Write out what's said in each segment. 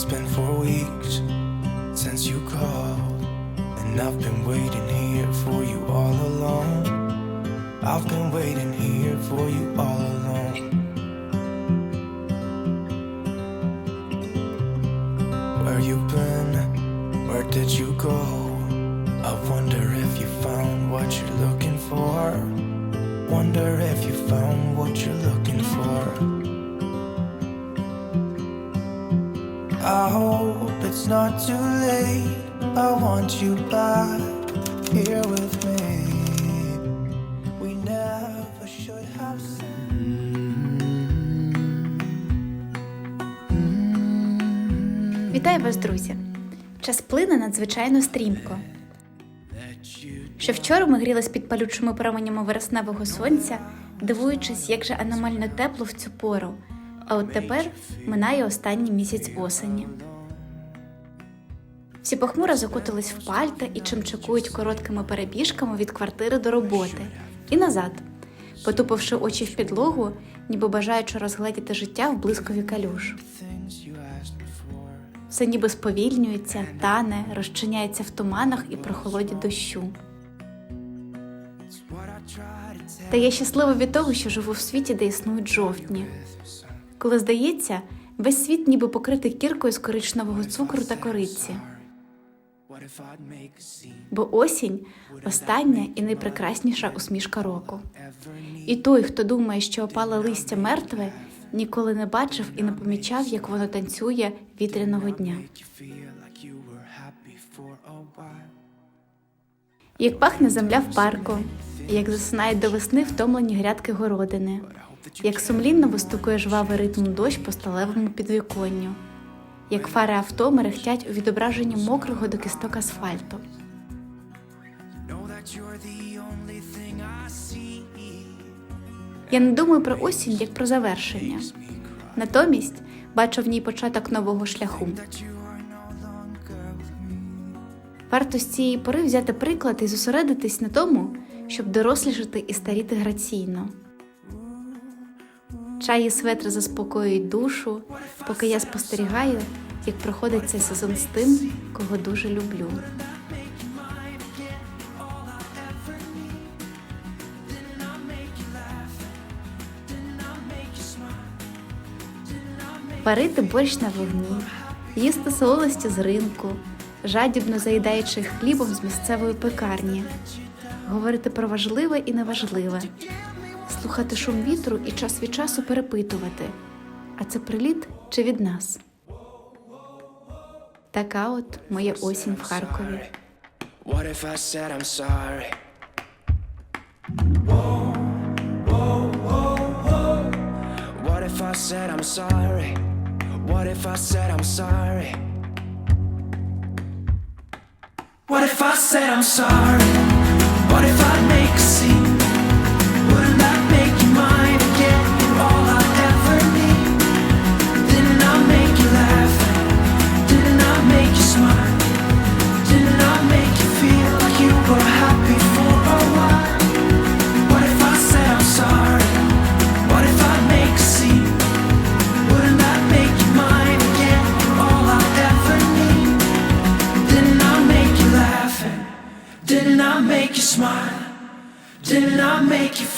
It's been four weeks since you called, and I've been waiting here for you all along. I've been waiting here for you all along. Where you been? Where did you go? I hope it's not too late. I want you back here with me. We never should have said. Вітаю вас, друзі! Час плине надзвичайно стрімко. Ще вчора ми грілись під палючими променями вересневого сонця, дивуючись, як же аномально тепло в цю пору. А от тепер минає останній місяць осені. Всі похмуро закутались в пальта і чимчикують короткими перебіжками від квартири до роботи і назад, потупивши очі в підлогу, ніби бажаючи розгледіти життя в блискові before. Все ніби сповільнюється, тане, розчиняється в туманах і прохолоді дощу. Та я щаслива від того, що живу в світі, де існують жовтні. Коли здається, весь світ ніби покритий кіркою з коричневого цукру та кориці. Бо осінь остання і найпрекрасніша усмішка року. І той, хто думає, що опале листя мертве, ніколи не бачив і не помічав, як воно танцює вітряного дня. Як пахне земля в парку, як засинають до весни втомлені грядки городини, як сумлінно вистукує жвавий ритм дощ по сталевому підвіконню, як фари авто мерехтять у відображенні мокрого до кісток асфальту. Я не думаю про осінь як про завершення. Натомість бачу в ній початок нового шляху. Варто з цієї пори взяти приклад і зосередитись на тому, щоб дорослішати і старіти граційно. Чай і светри заспокоюють душу, поки я спостерігаю, як проходить цей сезон з тим, кого дуже люблю. Варити борщ на вогні, їсти солодості з ринку, жадібно заїдаючи хлібом з місцевої пекарні, говорити про важливе і неважливе, слухати шум вітру і час від часу перепитувати, а це приліт чи від нас? Така от моя осінь в Харкові. What if I said I'm sorry? What if I said I'm sorry?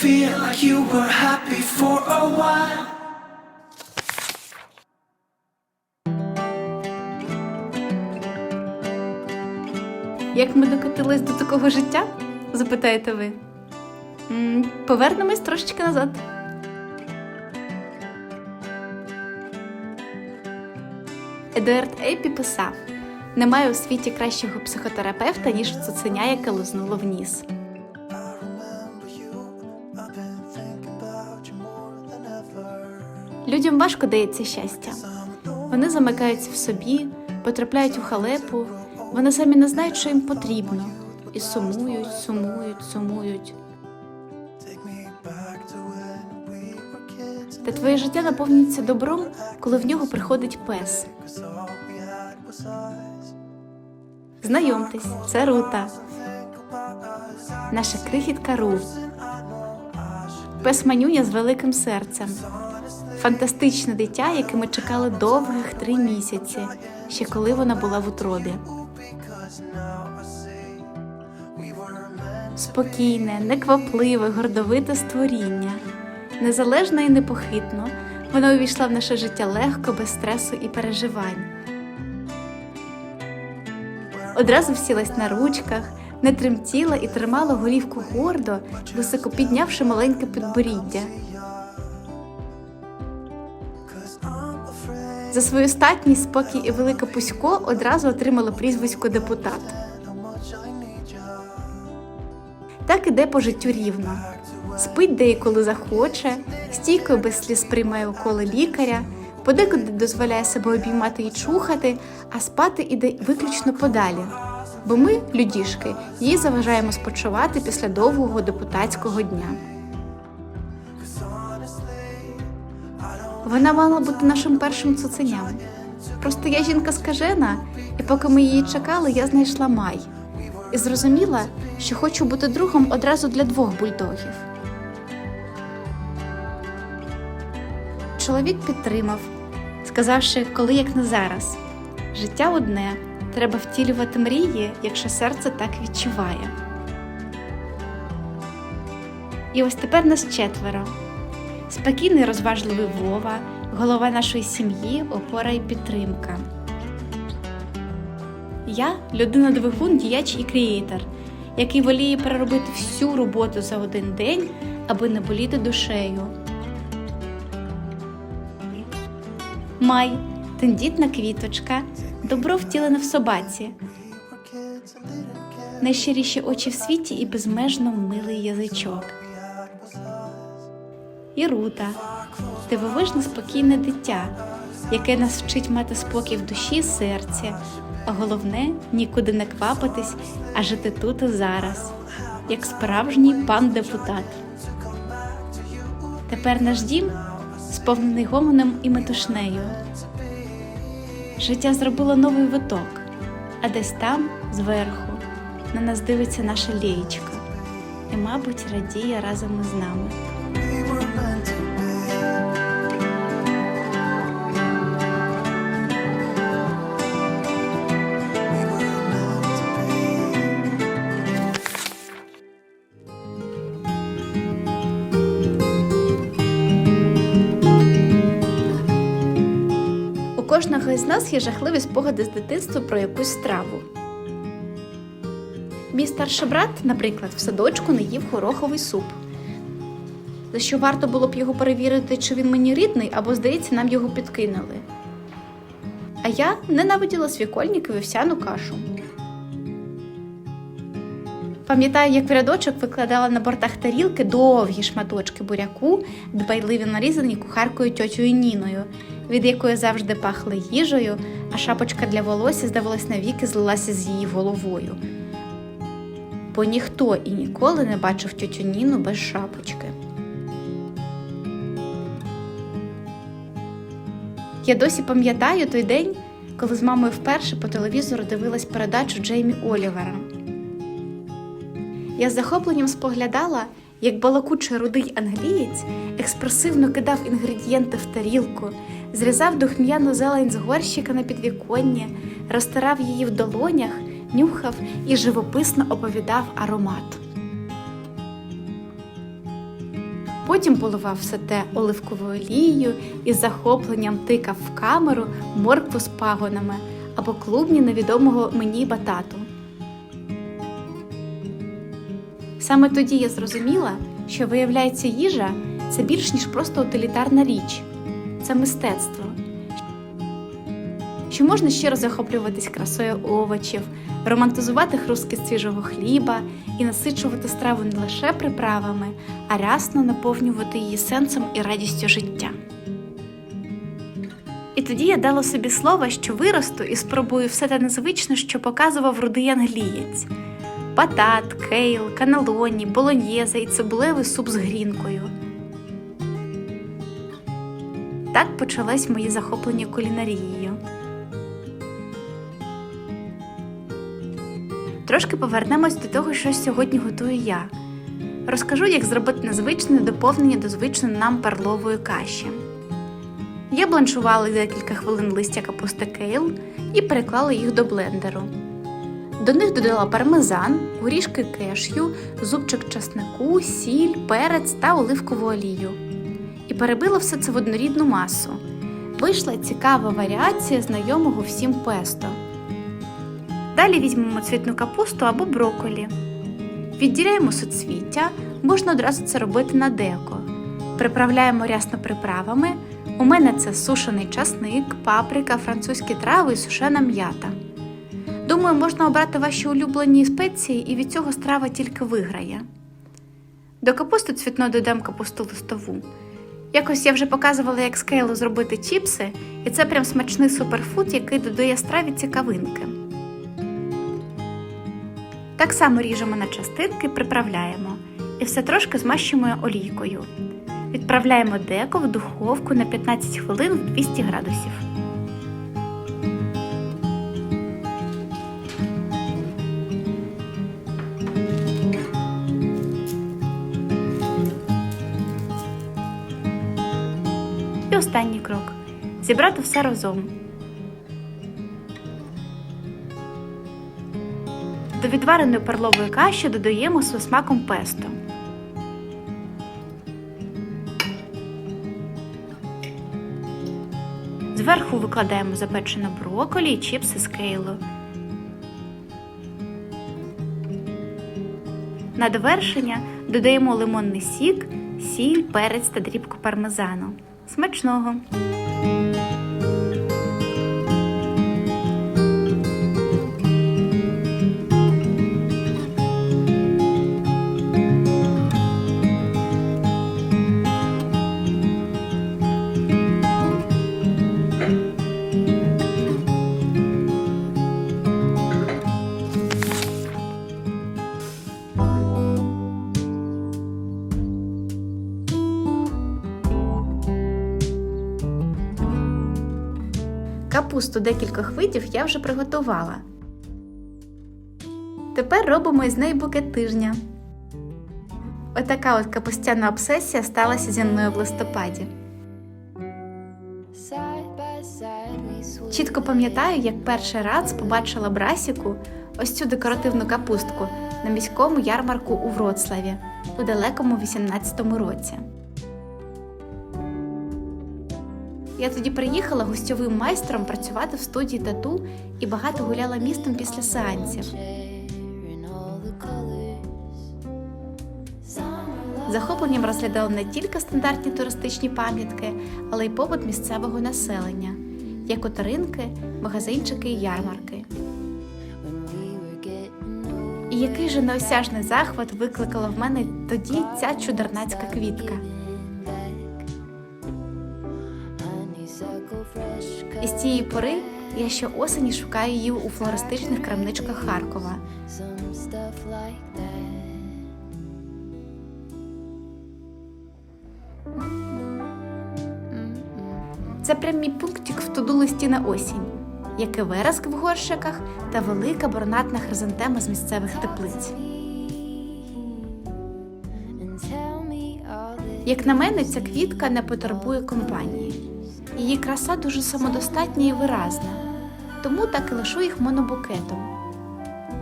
Feel like you were happy for a while? Як ми докотились до такого життя? запитаєте ви. Повернемось трошечки назад. Едуард Епі писав: немає у світі кращого психотерапевта, ніж цуценя, яке лизнуло в ніс. Людям важко дається щастя. Вони замикаються в собі, потрапляють у халепу, вони самі не знають, що їм потрібно, і сумують, сумують, сумують. Та твоє життя наповнюється добром, коли в нього приходить пес. Знайомтесь, це Рута, наша крихітка Ру. Пес манюня з великим серцем. Фантастичне дитя, яке ми чекали довгих три місяці, ще коли вона була в утробі. Спокійне, неквапливе, гордовите створіння. Незалежно і непохитно, вона увійшла в наше життя легко, без стресу і переживань. Одразу всілась на ручках, не тремтіла і тримала голівку гордо, високо піднявши маленьке підборіддя. За свою статність, спокій і велике пусько одразу отримала прізвисько депутат. Так іде по життю рівно. Спить де захоче, стійко без сліз приймає уколи лікаря, подекуди дозволяє себе обіймати і чухати, а спати іде виключно подалі. Бо ми, людішки, їй заважаємо спочивати після довгого депутатського дня. Вона мала бути нашим першим цуценям. Просто я жінка скажена, і поки ми її чекали, я знайшла май і зрозуміла, що хочу бути другом одразу для двох бульдогів. Чоловік підтримав, сказавши, коли як не зараз. Життя одне, треба втілювати мрії, якщо серце так відчуває. І ось тепер нас четверо. Спокійний розважливий Вова, голова нашої сім'ї, опора і підтримка. Я людина двигун, діяч і креатор, який воліє переробити всю роботу за один день, аби не боліти душею. Май тендітна квіточка, добро втілене в собаці, найщиріші очі в світі і безмежно милий язичок. І Рута, дивовижне спокійне дитя, яке нас вчить мати спокій в душі і серці, а головне нікуди не квапитись, а жити тут і зараз, як справжній пан депутат. Тепер наш дім сповнений гомоном і метушнею. Життя зробило новий виток, а десь там, зверху, на нас дивиться наша лієчка і, мабуть, радіє разом із нами. Кожного із нас є жахливі спогади з дитинства про якусь страву. Мій старший брат, наприклад, в садочку не їв гороховий суп. За що варто було б його перевірити, чи він мені рідний, або, здається, нам його підкинули. А я ненавиділа свікольник і вівсяну кашу. Пам'ятаю, як в рядочок викладала на бортах тарілки довгі шматочки буряку, дбайливі нарізані кухаркою тьотю Ніною, від якої завжди пахли їжею, а шапочка для волосся, здавалось, навіки злилася з її головою. Бо ніхто і ніколи не бачив тьотю Ніну без шапочки. Я досі пам'ятаю той день, коли з мамою вперше по телевізору дивилась передачу Джеймі Олівера. Я з захопленням споглядала, як балакучий рудий англієць експресивно кидав інгредієнти в тарілку, зрізав духм'яну зелень з горщика на підвіконня, розтирав її в долонях, нюхав і живописно оповідав аромат. Потім поливав все те оливковою олією і з захопленням тикав в камеру моркву з пагонами або клубні невідомого мені батату. Саме тоді я зрозуміла, що виявляється їжа це більш ніж просто утилітарна річ, це мистецтво. Що можна щиро захоплюватись красою овочів, романтизувати хрустки з свіжого хліба і насичувати страву не лише приправами, а рясно наповнювати її сенсом і радістю життя. І тоді я дала собі слово, що виросту і спробую все те незвичне, що показував рудий англієць: батат, кейл, канелоні, болоньєза і цибулевий суп з грінкою. Так почалось моє захоплення кулінарією. Трошки повернемось до того, що сьогодні готую я. Розкажу, як зробити незвичне доповнення до звичної нам перлової каші. Я бланшувала декілька хвилин листя капусти кейл і переклала їх до блендеру. До них додала пармезан, горішки кешю, зубчик часнику, сіль, перець та оливкову олію. І перебила все це в однорідну масу. Вийшла цікава варіація знайомого всім песто. Далі візьмемо цвітну капусту або брокколі. Відділяємо суцвіття, можна одразу це робити на деко. Приправляємо рясно приправами. У мене це сушений часник, паприка, французькі трави і сушена м'ята. Думаю, можна обрати ваші улюблені спеції і від цього страва тільки виграє. До капусти цвітно додам капусту листову. Якось я вже показувала, як з кейлу зробити чіпси, і це прям смачний суперфуд, який додає страві цікавинки. Так само ріжемо на частинки, приправляємо і все трошки змащуємо олійкою. Відправляємо деко в духовку на 15 хвилин в 200 градусів. Останній крок зібрати все разом. До відвареної перлової каші додаємо з смаком песто. Зверху викладаємо запечене брокколі і чіпси з кейлу. На довершення додаємо лимонний сік, сіль, перець та дрібку пармезану. Смачного! Капусту декількох видів я вже приготувала. Тепер робимо із неї букет тижня. Отака от капустяна обсесія сталася зі мною в листопаді. Чітко пам'ятаю, як перший раз побачила брасіку ось цю декоративну капустку на міському ярмарку у Вроцлаві у далекому 18-му році. Я тоді приїхала гостьовим майстром працювати в студії тату і багато гуляла містом після сеансів. Захопленням розглядала не тільки стандартні туристичні пам'ятки, але й побут місцевого населення, як от ринки, магазинчики і ярмарки. І який же неосяжний захват викликала в мене тоді ця чудернацька квітка. Цієї пори я ще осені шукаю її у флористичних крамничках Харкова. Це прям мій пунктик в туду листі на осінь, як і вереск в горщиках та велика борнатна хризантема з місцевих теплиць. Як на мене, ця квітка не потребує компанії. Її краса дуже самодостатня і виразна, тому так і лишу їх монобукетом.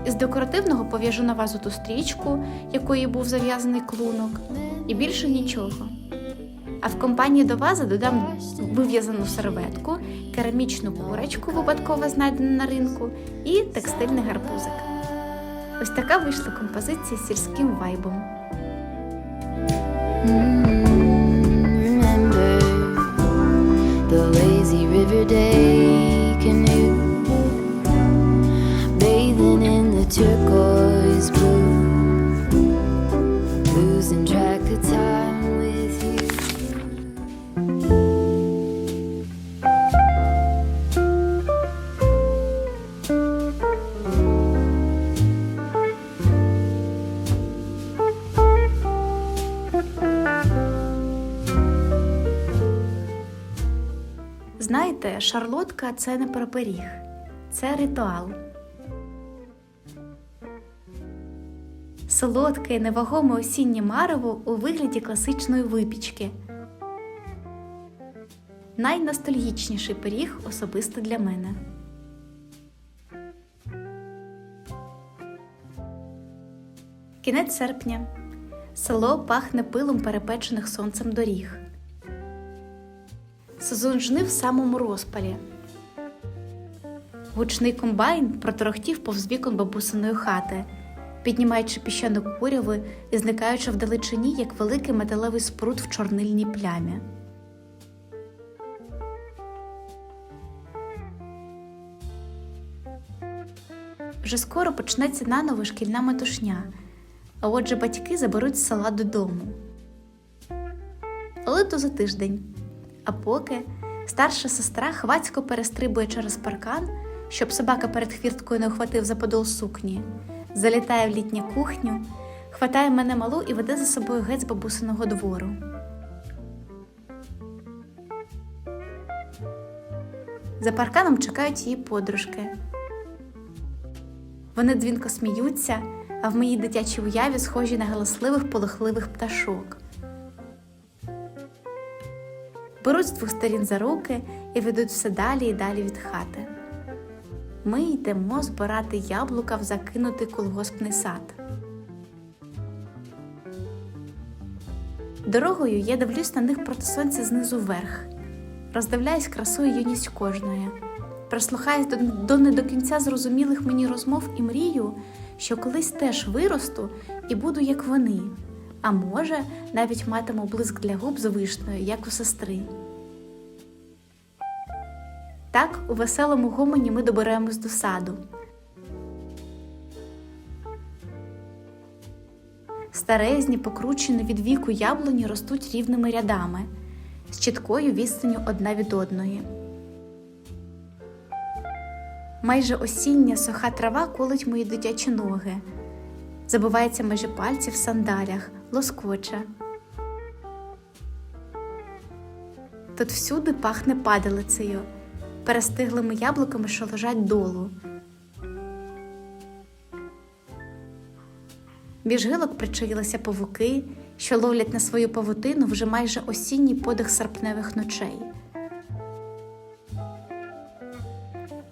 Із декоративного пов'яжу на вазу ту стрічку, якою був зав'язаний клунок, і більше нічого. А в компанії до вази додам вив'язану серветку, керамічну курочку, випадково знайдену на ринку, і текстильний гарбузик. Ось така вийшла композиція з сільським вайбом. Lazy river day canoe, bathing in the turquoise blue, losing track Знаєте, шарлотка це не про пиріг, це ритуал. Солодке, невагоме осіннє марево у вигляді класичної випічки. найностальгічніший пиріг особисто для мене. Кінець серпня. Село пахне пилом перепечених сонцем доріг. Сезон жнив в самому розпалі. Гучний комбайн проторохтів повз вікон бабусиної хати, піднімаючи піщану куряву і зникаючи вдалечині, як великий металевий спрут в чорнильній плямі. Вже скоро почнеться наново шкільна метушня, а отже батьки заберуть з села додому. Але то за тиждень. А поки старша сестра хвацько перестрибує через паркан, щоб собака перед хвірткою не охватив за подол сукні, залітає в літню кухню, хватає мене малу і веде за собою геть з бабусиного двору. За парканом чекають її подружки. Вони дзвінко сміються, а в моїй дитячій уяві схожі на галасливих полохливих пташок. Беруть з двох сторін за руки і ведуть все далі і далі від хати. Ми йдемо збирати яблука в закинутий колгоспний сад. Дорогою я дивлюсь на них проти сонця знизу вверх, роздивляюсь красу і юність кожної, прислухаюсь до, до не до кінця зрозумілих мені розмов і мрію, що колись теж виросту і буду як вони, а може, навіть матиму блиск для губ з вишнею, як у сестри. Так, у веселому гомоні ми добираємось до саду. Старезні, покручені від віку яблуні ростуть рівними рядами, з чіткою відстанню одна від одної. Майже осіння суха трава колить мої дитячі ноги, забивається межі пальців в сандалях, лоскоче. Тут всюди пахне падалицею, перестиглими яблуками, що лежать долу. Між гилок причаїлися павуки, що ловлять на свою павутину вже майже осінній подих серпневих ночей.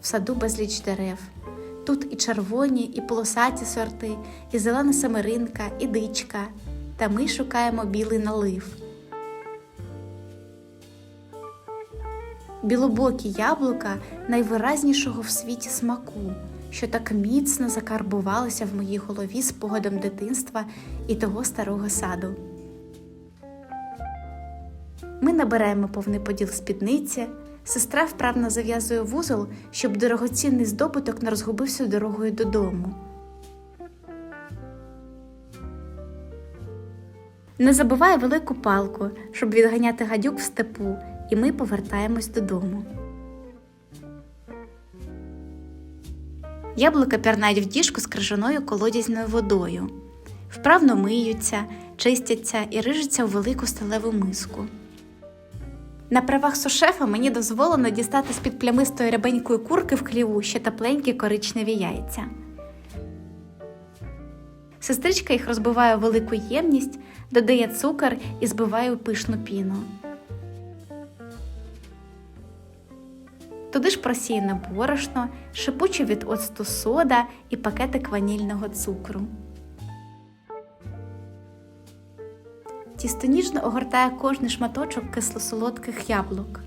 В саду безліч дерев. Тут і червоні, і полосаті сорти, і зелена семеринка, і дичка. Та ми шукаємо білий налив. Білобокі яблука найвиразнішого в світі смаку, що так міцно закарбувалося в моїй голові спогадом дитинства і того старого саду. Ми набираємо повний поділ спідниці, сестра вправно зав'язує вузол, щоб дорогоцінний здобуток не розгубився дорогою додому. Не забуває велику палку, щоб відганяти гадюк в степу, і ми повертаємось додому. Яблука пірнають в діжку з крижаною колодязною водою. Вправно миються, чистяться і рижуться у велику сталеву миску. На правах сушефа мені дозволено дістати з-під плямистої рябенької курки в хліву ще тепленькі коричневі яйця. Сестричка їх розбиває у велику ємність, додає цукор і збиває у пишну піну. Туди ж просіяне борошно, шипуче від оцту сода і пакетик ванільного цукру. Тісто ніжно огортає кожний шматочок кисло-солодких яблук.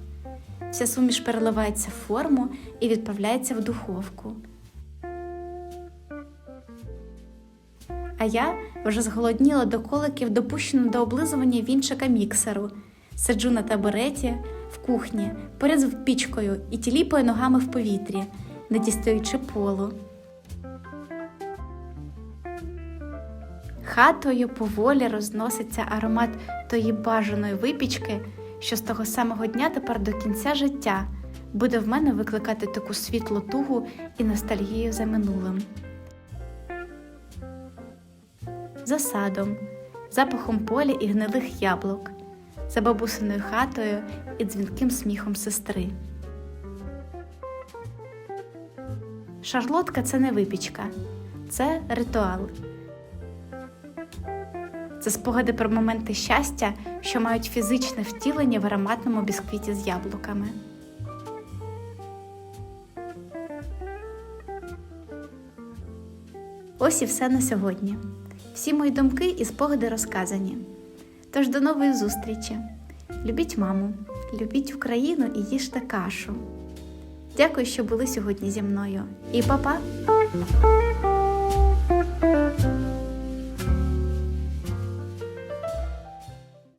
Вся суміш переливається в форму і відправляється в духовку. А я вже зголодніла до коликів, допущено до облизування вінчика міксеру. Сиджу на табуреті в кухні, поряд пічкою і тіліпаю ногами в повітрі, не дістаючи полу. Хатою поволі розноситься аромат тої бажаної випічки, що з того самого дня тепер до кінця життя буде в мене викликати таку світлу тугу і ностальгію за минулим. За садом, запахом поля і гнилих яблук, за бабусиною хатою і дзвінким сміхом сестри. Шарлотка це не випічка, це ритуал. Це спогади про моменти щастя, що мають фізичне втілення в ароматному бісквіті з яблуками. Ось і все на сьогодні. Всі мої думки і спогади розказані. Тож до нової зустрічі. Любіть маму, любіть Україну і їжте кашу. Дякую, що були сьогодні зі мною. І па-па!